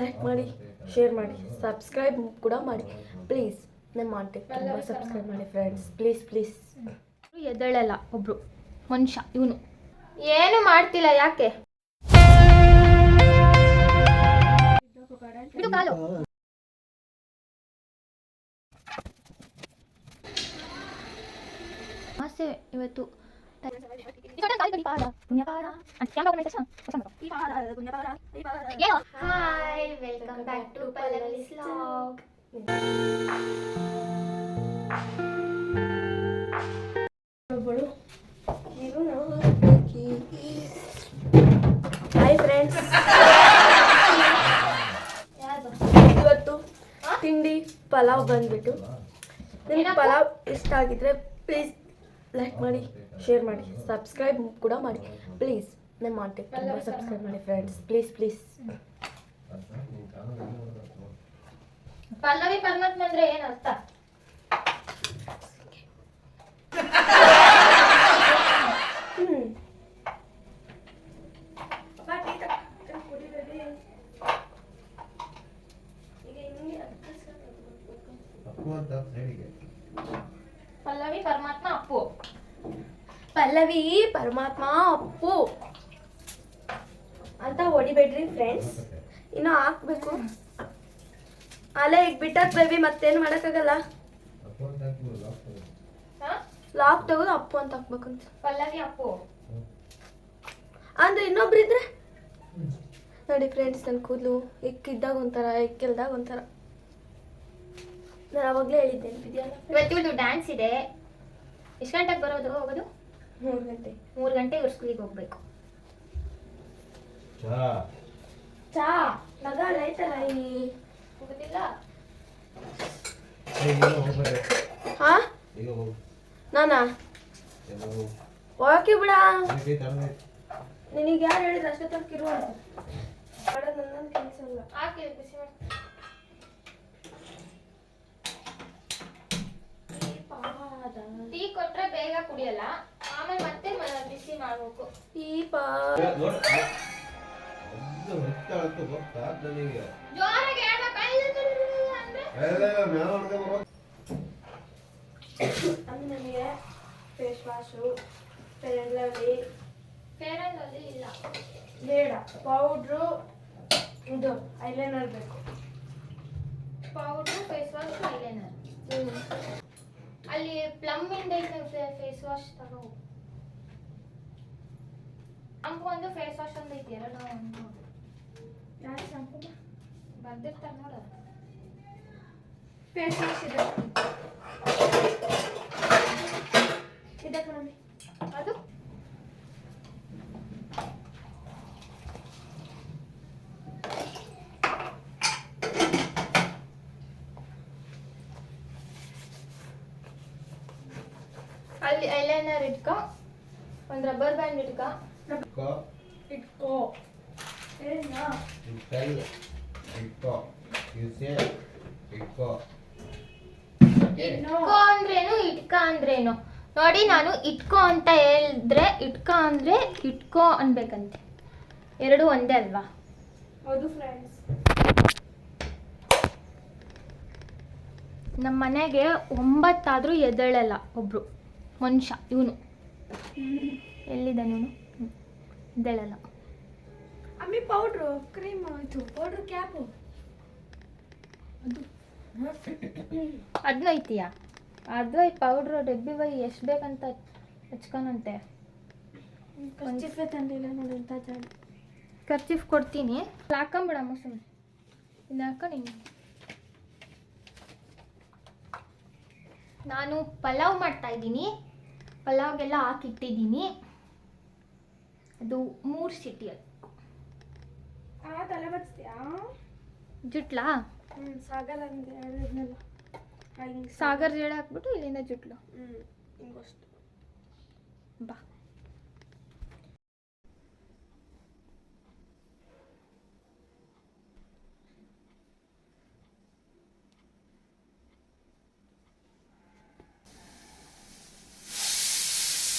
Like ಮಾಡಿ share ಮಾಡಿ subscribe ಕೂಡ ಮಾಡಿ. ಪ್ಲೀಸ್ ನಮ್ಮ ಆಂಟಿ ತುಂಬ ಸಬ್ಸ್ಕ್ರೈಬ್ ಮಾಡಿ ಫ್ರೆಂಡ್ಸ್ ಪ್ಲೀಸ್ ಪ್ಲೀಸ್ ಎದ್ದೇಳಲ್ಲ ಒಬ್ರು ಮನುಷ್ಯ ಇವನು. ಏನು ಮಾಡ್ತಿಲ್ಲ ಯಾಕೆ? ಇದು ಕಾಲು. ಆಸೆ ಇವತ್ತು. Hi welcome back to Pallavi's vlog ಒಬ್ಬಳು ಹಾಯ್ ಫ್ರೆಂಡ್ಸ್ ಇವತ್ತು ತಿಂಡಿ ಪಲಾವ್ ಬಂದ್ಬಿಟ್ಟು. ನಿಮ್ಗೆ ಏನಪ್ಪ? ಪಲಾವ್ ಇಷ್ಟ ಆಗಿದ್ರೆ ಪ್ಲೀಸ್ ಲೈಕ್ ಮಾಡಿ. ಶೇರ್ ಮಾಡಿ. ಸಬ್ಸ್ಕ್ರೈಬ್ ಕೂಡ ಮಾಡಿ. ಪ್ಲೀಸ್ ನಾನು ಮಾಡ್ತೀನಿ ತುಂಬ ಸಬ್ಸ್ಕ್ರೈಬ್ ಮಾಡಿ ಫ್ರೆಂಡ್ಸ್ ಪ್ಲೀಸ್ ಪ್ಲೀಸ್ ಪಲ್ಲವಿ ಪರಮಾತ್ಮ ಅಂದ್ರೆ ಏನು ಅರ್ಥ ಹ್ಞೂ ಪಲ್ಲವಿ ಪರಮಾತ್ಮ ಅಪ್ಪು ಪಲ್ಲವಿ ಪರಮಾತ್ಮ ಅಪ್ಪು. ಅಂತ ಹೊಡಿಬೇಡ್ರಿ ಫ್ರೆಂಡ್ಸ್ ಇನ್ನು ಹಾಕ್ಬೇಕು. ಅಲೆ ಈಗ ಬಿಟ್ಟಾಕ್ ಬೇಬಿ ಮತ್ತೇನು ಮಾಡೋಕ್ಕಾಗಲ್ಲ. ಹಾ? ಲಾಕ್ ತಗೋದು ಅಪ್ಪು ಅಂತ ಹಾಕ್ಬೇಕಂತ. ಪಲ್ಲವಿ ಅಪ್ಪು. ಅಂದ್ರೆ ಇನ್ನೊಬ್ರು ಇದ್ರೆ? ನೋಡಿ ಫ್ರೆಂಡ್ಸ್ ನನ್ನ ಕೂದಲು ಇಕ್ಕಿದ್ದಾಗ ಒಂಥರ ಇಕ್ಕಿಲ್ದಾಗ ಒಂಥರ. ನಾನು ಅವಾಗಲೇ ಹೇಳಿದ್ದೆ ಇವತ್ತಿವತ್ತು ಇವತ್ತು ಡ್ಯಾನ್ಸ್ ಇದೆ. ಎಷ್ಟು ಗಂಟೆಗೆ ಬರೋದು ಹೋಗೋದು? ಮೂರು ಗಂಟೆ. ಮೂರು ಗಂಟೆ ಇವ್ರ ಸ್ಕೂಲಿಗೆ ಹೋಗ್ಬೇಕು. ಚಾ. ಮಗ ಆಯ್ತಲ್ಲ ಈ ಹೋಗುದಿಲ್ಲ ಹಾ? ನಾನಾ? ಓಕೆ ಬಿಡ. ನಿನಗೆ ಯಾರು ಹೇಳಿದ್ರು ಅಷ್ಟೇ ತನಕ ಇರುವ ನನ್ನ ಕೆಲಸ ಅಲ್ಲ. ಹಾಕಿ ಬಿಸಿ ಮಾಡಿ. ಟೀ ಕೊಟ್ರೆ ಬೇಗ ಕುಡಿಯಲ್ಲ? ಆಮೇಲೆ ಮತ್ತೆ ಬಿಸಿ ಮಾಡ್ಬೇಕು. ಜೋರಾಗಿ ಹೇಳ್ಬೇಕಾ? ಅಂದ್ರೆ ಅಂದ್ರೆ ನನಗೆ face wash fair lovely fair and lovely ಇಲ್ಲ. ಬೇಡ ಪೌಡ್ರು ಇದು ಐಲೈನರ್ ಬೇಕು. ಪೌಡ್ರು ಫೇಸ್ ವಾಶ್ ಐಲೈನರ್ ಅಲ್ಲಿ ಪ್ಲಮ್ ಇಂದ ಫೇಸ್ ವಾಶ್ ತಗೋ ಶಾಂಪು ಒಂದು ಫೇಸ್ ವಾಶ್ ಒಂದು ಐತಿ ಎರಡು ಒಂದು. ಯಾರು ಶಂಕು ಬರ್ದಿರ್ತಾರೆ ನೋಡ. ಫೇಸ್ ವಾಶ್ ಇದೆ ಇದೆ ಕಣಮ್ಮಿ ಅದು? ಅಲ್ಲಿ ಐಲೈನರ್ ಇಟ್ಕೊ ಒಂದು ರಬ್ಬರ್ ಬ್ಯಾಂಡ್ ಇಟ್ಕೊ. ಇಟ್ಕೋ ಏನ ಇಟ್ಕೋ ಅಂದ್ರೇನು ಇಟ್ಕ ಅಂದ್ರೇನು? ನೋಡಿ ನಾನು ಇಟ್ಕೋ ಅಂತ ಹೇಳಿದ್ರೆ ಇಟ್ಕ ಅಂದ್ರೆ ಇಟ್ಕೋ ಅನ್ಬೇಕಂತೆ. ಎರಡು ಒಂದೇ ಅಲ್ವಾ? ಹೌದು ಫ್ರೆಂಡ್ಸ್ ನಮ್ಮ ಮನೆಗೆ ಒಂಬತ್ತಾದರೂ ಎದ್ದೇಳಲ್ಲ ಒಬ್ರು. ಮನುಷ್ಯ ಇವನು. ಎಲ್ಲಿದ್ದಾನೆ ಇವನು? ಎದ್ದೇಳಲ್ಲ ಅಮ್ಮಿ ಪೌಡ್ರು ಕ್ರೀಮ್ ಇದು ಪೌಡ್ರ್ ಕ್ಯಾಪು ಅದನ್ನೂ ಐತಿಯಾ ಅದು ಈ ಪೌಡ್ರು ಡಬ್ಬಿ ಬೈ ಎಷ್ಟು ಬೇಕಂತ ಹಚ್ಕೊನಂತೆ ಕಚ್ಚಿಫೆ ತಂದಿಲ್ಲ ನೋಡಿ ಅಂತ ಜಾಗ ಖರ್ಚಿಫ್ ಕೊಡ್ತೀನಿ. ಹಾಕೊಂಬಿಡಮ್ಮ ಸುಮ್ಮನೆ ಇನ್ನು ಹಾಕೊಂಡು ನಾನು ಪಲಾವ್ ಮಾಡ್ತಾ ಇದ್ದೀನಿ. ಪಲಾವ್ಗೆಲ್ಲ ಹಾಕಿಟ್ಟಿದ್ದೀನಿ. ಅದು ಮೂರು ಸಿಟಿಯಲ್ಲಿ ಆ ತಲೆ ಬಚ್ತೀಯಾ? ಜುಟ್ಲಾ? ಹ್ಞೂ ಸಾಗಲ್ಲ ಅಂದೆ ಹೇಳಿದ್ನಲ್ಲ ಹಿಂಗೆ ಸಾಗರ್. ಜಡೆ ಹಾಕ್ಬಿಟ್ಟು ಇಲ್ಲಿಂದ ಜುಟ್ಲು. ಹ್ಞೂ ಹಿಂಗಷ್ಟು. ಬಾ.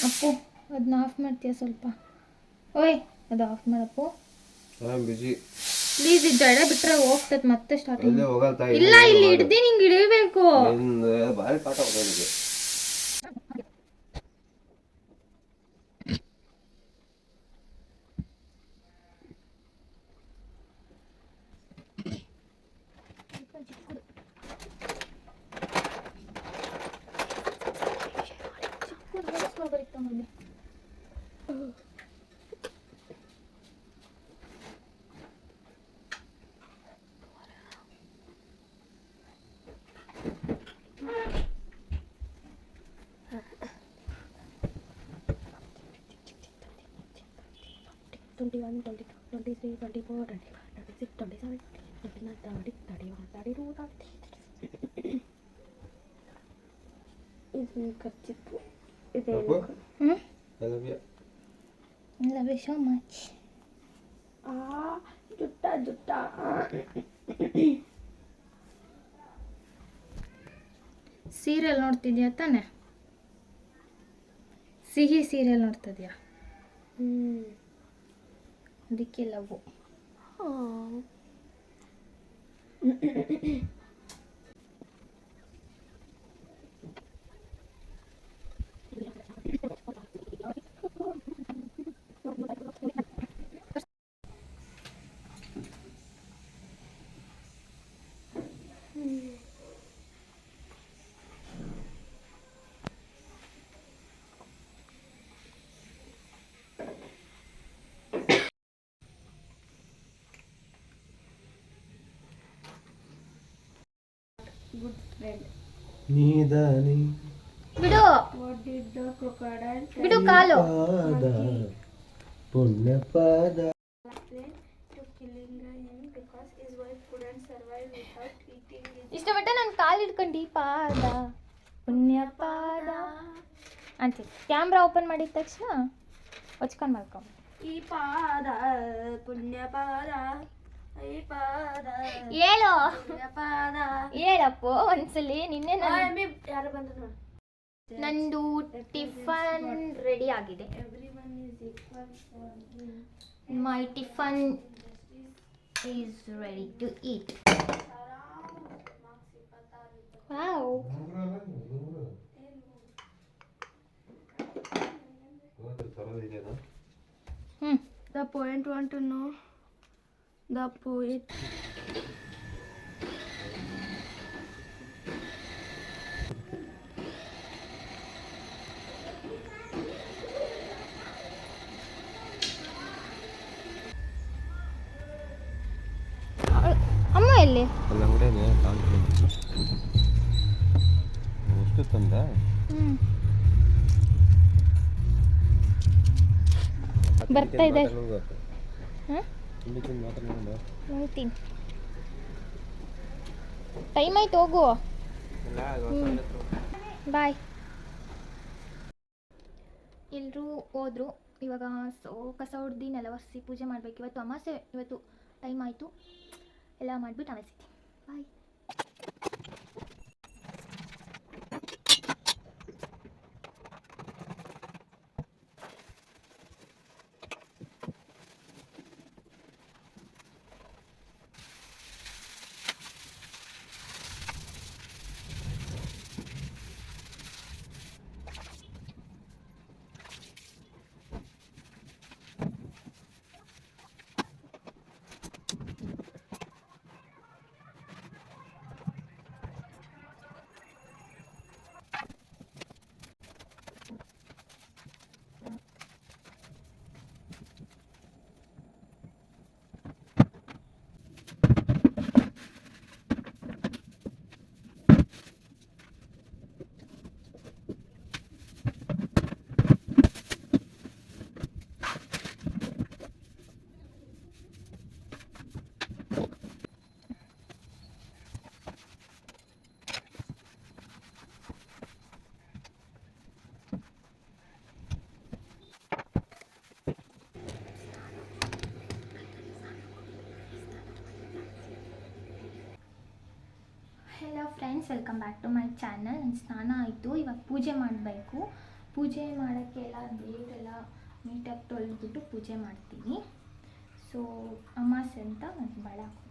ಅಪ್ಪು ಅದನ್ನ ಆಫ್ ಮಾಡ್ತೀಯ ಸ್ವಲ್ಪ? ಓಯ್ ಅದು ಆಫ್ ಮಾಡಪ್ಪು. ನಾನು ಬಿಜಿ ಪ್ಲೀಸ್ ಇದು ಜಡೆ ಬಿಟ್ರೆ ಹೋಗ್ತದೆ ಮತ್ತೆ ಸ್ಟಾರ್ಟಿಂಗ್ ಇಲ್ಲ ಇಲ್ಲಿ ಹಿಡ್ದು ನಿಂಗೆ ಹಿಡಿಬೇಕು ಭಾರಿ ಪಾಠ ನನಗೆ twenty one twenty two twenty three twenty four twenty five twenty six twenty seven twenty nine thirty thirty one thirty two thirty ಇದು ಖರ್ಚಿತ್ತು ಇದೆ ಅಪ್ಪು? ಹ್ಞೂ I love you. Love you so much ಆ ಜುಟ್ಟ ಜುಟ್ಟ ಸೀರಿಯಲ್ ನೋಡ್ತಿದ್ಯಾ ತಾನೆ? ಸಿಹಿ ಸೀರಿಯಲ್ ನೋಡ್ತಿದ್ಯಾ? ಹ್ಞೂ ಅದಕ್ಕೆ love him because his wife couldn't survive without eating his ಇಷ್ಟಪಟ್ಟು ನಾನು ಕಾಲು ಹಿಡ್ಕೊಂಡು ಪಾದ ಪುಣ್ಯ ಪಾದ ಅಂತೀನಿ ಕ್ಯಾಮ್ರಾ ಓಪನ್ ಮಾಡಿದ ತಕ್ಷಣ ಹೊಚ್ಕೊಂಡು ಮಾಡ್ಕೊ ಈ ಪಾದ ಪುಣ್ಯ ಪಾದ ಈ ಪಾದ ಹೇಳು. ಹೇಳಪ್ಪ ಒಂದ್ಸಲಿ ನಿನ್ನೆ ನಾನು ಯಾರು ಬಂದ್ರು ನಂದು ಟಿಫನ್ ರೆಡಿ ಆಗಿದೆ. My tiffin is ready to eat wow. ಹ್ಞೂ the point want to know? The poet ಅಮ್ಮ ಎಲ್ಲಿ? ಅಲ್ಲಿ ಅಂಗಡಿಯಲ್ಲಿ ತಂದ. ಬರ್ತಾ ಇದೆ. ಟೈಮ್ ಆಯ್ತು ಹೋಗು. ಬಾಯ್ ಎಲ್ಲರೂ ಹೋದ್ರು. ಇವಾಗ ಸೊ ಕಸ ಹೊಡ್ದು ನೆಲ ಒರೆಸಿ ಪೂಜೆ ಮಾಡಬೇಕು. ಇವತ್ತು ಅಮಾಸೆ ಇವತ್ತು ಟೈಮ್ ಆಯಿತು. ಎಲ್ಲ ಮಾಡಿಬಿಟ್ಟು ಆಮೇಲೆ ಸಿಗ್ತೀನಿ. Bye friends welcome back to my channel ನನ್ನ ಸ್ನಾನ ಆಯಿತು. ಇವಾಗ ಪೂಜೆ ಮಾಡಬೇಕು. ಪೂಜೆ ಮಾಡೋಕ್ಕೆ ಎಲ್ಲ ದೇವರೆಲ್ಲ ನೀಟಾಗಿ ತೊಳೆದ್ಬಿಟ್ಟು ಪೂಜೆ ಮಾಡ್ತೀನಿ. ಸೊ ಅಮಾಸೆ ಅಂತ ಬಳೆ ಹಾಕೋ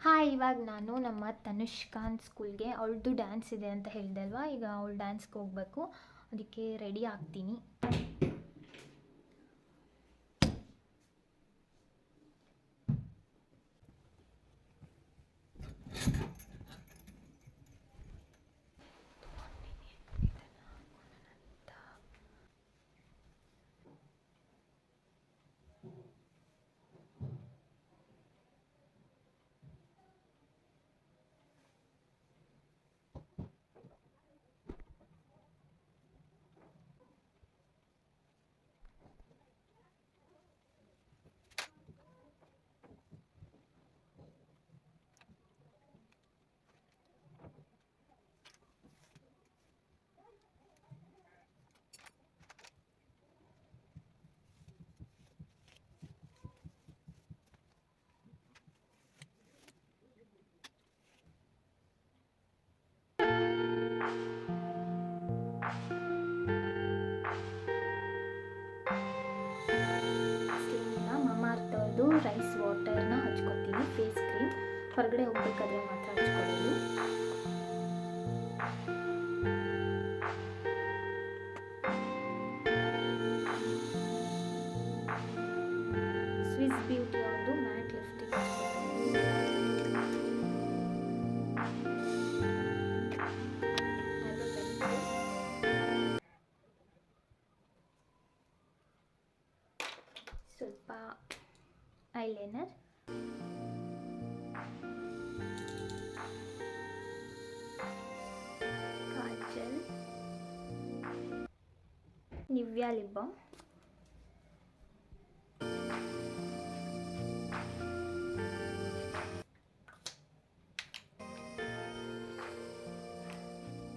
ಹಾಯ್ ಇವಾಗ ನಾನು ನಮ್ಮ ತನುಷ್ಕಾನ್ ಸ್ಕೂಲ್ಗೆ ಅವಳದು ಡ್ಯಾನ್ಸ್ ಇದೆ ಅಂತ ಹೇಳಿದೆ ಅಲ್ವಾ? ಈಗ ಅವಳು ಡ್ಯಾನ್ಸ್ಗೆ ಹೋಗಬೇಕು. ಅದಕ್ಕೆ ರೆಡಿ ಆಗ್ತೀನಿ. ಹೊರಗಡೆ ಹೋಗ್ಬೇಕಾದ್ರೆ ಮಾತ್ರ ಹಚ್ಕೊಳ್ಳೋದು ಸ್ವಿಸ್ ಬ್ಯೂಟಿ ಅವ್ರದ್ದು ಮ್ಯಾಟ್ ಲಿಫ್ಟಿಂಗ್ ಸ್ವಲ್ಪ ಐಲೈನರ್ ನಿವ್ಯಾ ಲಿಪ್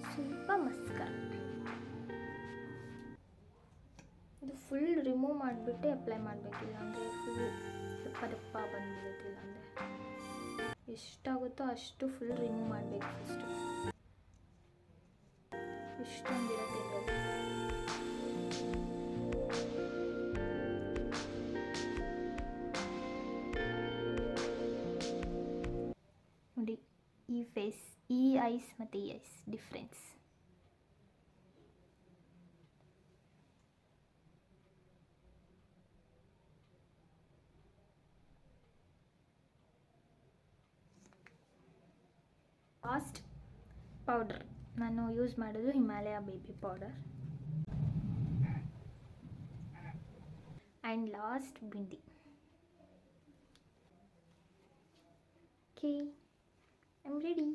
ಸ್ವಲ್ಪ ಮಸ್ಕರ್ ಇದು ಫುಲ್ ರಿಮೂವ್ ಮಾಡಿಬಿಟ್ಟು ಅಪ್ಲೈ ಮಾಡಬೇಕಿಲ್ಲ ಅಂದರೆ ಫುಲ್ ದಪ್ಪ ದಪ್ಪ ಬಂದ್ಬಿಡುತ್ತಿಲ್ಲ ಅಂದರೆ ಎಷ್ಟಾಗುತ್ತೋ ಅಷ್ಟು ಫುಲ್ ರಿಮೂವ್ ಮಾಡಬೇಕು ಫಸ್ಟು ಐಸ್ ಮತ್ತು ಈ ಐಸ್ ಡಿಫ್ರೆನ್ಸ್ ಲಾಸ್ಟ್ ಪೌಡರ್ ನಾನು ಯೂಸ್ ಮಾಡೋದು Himalaya baby powder and last bindi okay I am ready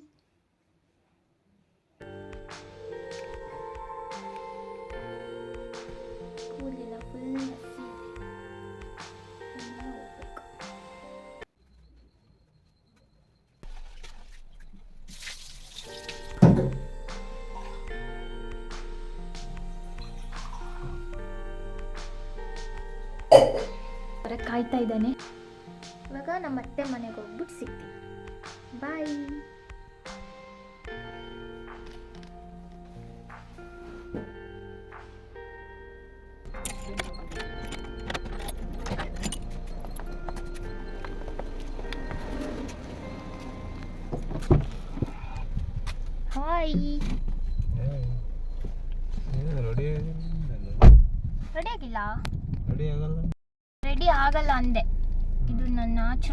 ಕಾಯ್ತಾ ಇದ್ದಾನೆ? ಇವಾಗ ನಮ್ಮ ಅತ್ತೆ ಮನೆಗೆ ಹೋಗ್ಬಿಟ್ಟು ಸಿಗ್ತೀನಿ. ಬಾಯ್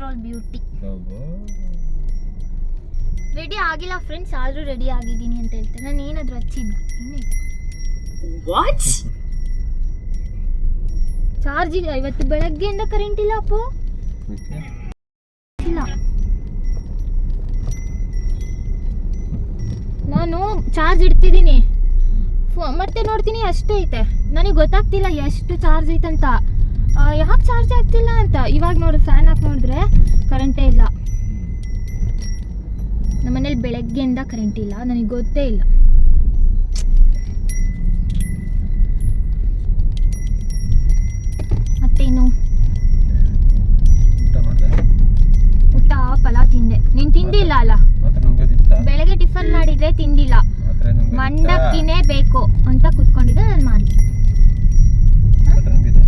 ನ್ಯಾಚುರಲ್ ಬ್ಯೂಟಿ ರೆಡಿ ಆಗಿಲ್ಲ ಫ್ರೆಂಡ್ಸ್ ಆದರೂ ರೆಡಿ ಆಗಿದ್ದೀನಿ ಅಂತ ಹೇಳ್ತೇನೆ ನಾನು ಏನಾದರೂ ಹಚ್ಚಿದ್ದೆ ವಾಚ್ ಚಾರ್ಜ್ ಇಲ್ಲ. ಇವತ್ತು ಬೆಳಗ್ಗೆಯಿಂದ ಕರೆಂಟ್ ಇಲ್ಲ ಅಪ್ಪು. ಇಲ್ಲ. ನಾನು ಚಾರ್ಜ್ ಇಡ್ತಿದ್ದೀನಿ. ಮತ್ತೆ ನೋಡ್ತೀನಿ ಅಷ್ಟೇ ಐತೆ. ನನಗೆ ಗೊತ್ತಾಗ್ತಿಲ್ಲ ಎಷ್ಟು ಚಾರ್ಜ್ ಐತಂತ. ಯಾಕೆ ಚಾರ್ಜ್ ಆಗ್ತಿಲ್ಲ ಅಂತ. ಇವಾಗ ನೋಡಿ ಫ್ಯಾನ್ ಹಾಕಿ ನೋಡಿದ್ರೆ ಕರೆಂಟೇ ಇಲ್ಲ. ನಮ್ಮನೇಲಿ ಬೆಳಗ್ಗೆಯಿಂದ ಕರೆಂಟ್ ಇಲ್ಲ. ನನಗೆ ಗೊತ್ತೇ ಇಲ್ಲ. ಮತ್ತೇನು? ಊಟ ಮಾಡ್ದೆ. ಪಲಾವ್ ತಿಂದೆ. ನೀನು ತಿಂದಿಲ್ಲ ಅಲ್ಲ? ಬೆಳಗ್ಗೆ ಟಿಫನ್ ಮಾಡಿದ್ರೆ ತಿಂದಿಲ್ಲ. ಮಂಡಕ್ಕಿನೇ ಬೇಕು ಅಂತ ಕುತ್ಕೊಂಡಿದ್ದೆ ನಾನು ಮಾಡಿ ಮಾತ್ರ ನುಂಗಿದೆ ಈಗ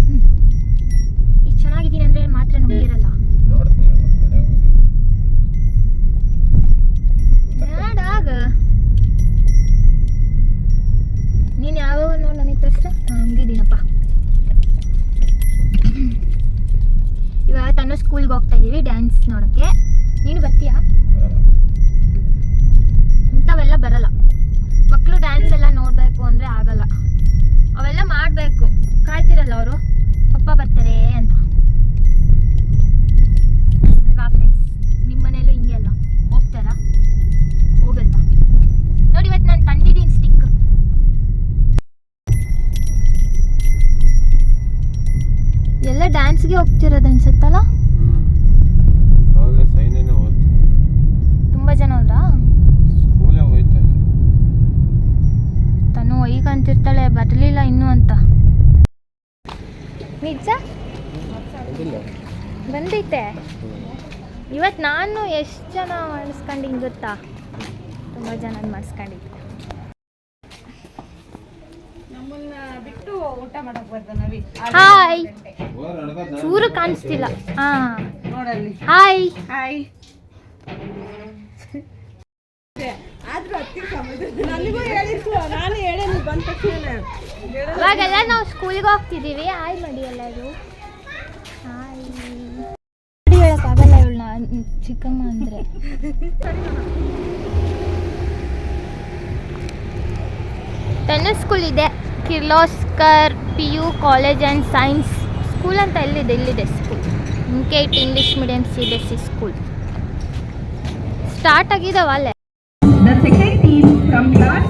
ಚೆನ್ನಾಗಿದ್ದೀನಿ ಅಂದರೆ ಮಾತ್ರ ನುಂಗಿರಲ್ಲ ಹೋಗಿ. ನೀನು ಯಾವಾಗ ನೋಡಿ ನನಗೆ ತೋರಿಸ ಹಂಗಿದ್ದೀನಪ್ಪ ಇವಾಗ ತನ್ನ ಸ್ಕೂಲ್ಗೆ ಹೋಗ್ತಾ ಇದ್ದೀವಿ ಡ್ಯಾನ್ಸ್ ನೋಡೋಕ್ಕೆ. ನೀನು ಬರ್ತೀಯಾ? ಇಂಥವೆಲ್ಲ ಬರಲ್ಲ. ನಾನು ಎಷ್ಟು ಜನ ಮಾಡಿಸ್ಕೊಂಡಿದ್ದೀನಿ ಗೊತ್ತಾ? ತುಂಬ ಜನ ಮಾಡಿಸ್ಕೊಂಡಿದ್ದೆ ಹಾಯ್ ಚೂರು ಕಾಣಿಸ್ತಿಲ್ಲ. ಹಾ. ಹಾಯ್ ಹಾಯ್ ಇವಾಗೆಲ್ಲ ನಾವು ಸ್ಕೂಲ್ಗೆ ಹೋಗ್ತಿದ್ದೀವಿ. ಹಾಯ್ ಮಾಡಿ ಎಲ್ಲರೂ. ಚಿಕ್ಕಮ್ಮ ಅಂದರೆ. ಟೆನ್ನಿಸ್ ಸ್ಕೂಲ್ ಇದೆ. Kirloskar P U college and science school ಅಂತ ಎಲ್ಲಿದೆ? ಇಲ್ಲಿದೆ school Kate English medium C B S C school start ಆಗಿದಾವಲ್ಲೇ The second team from class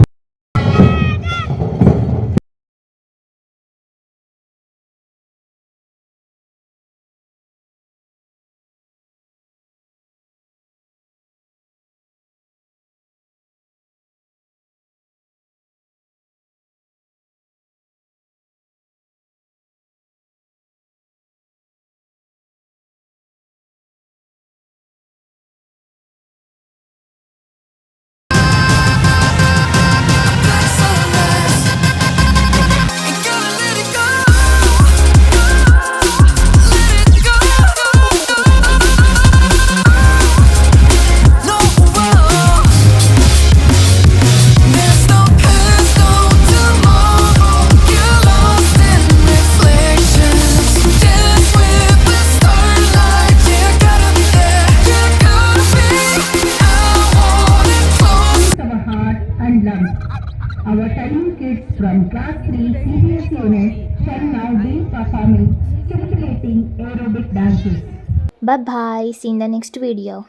Bye bye. See you in the next video.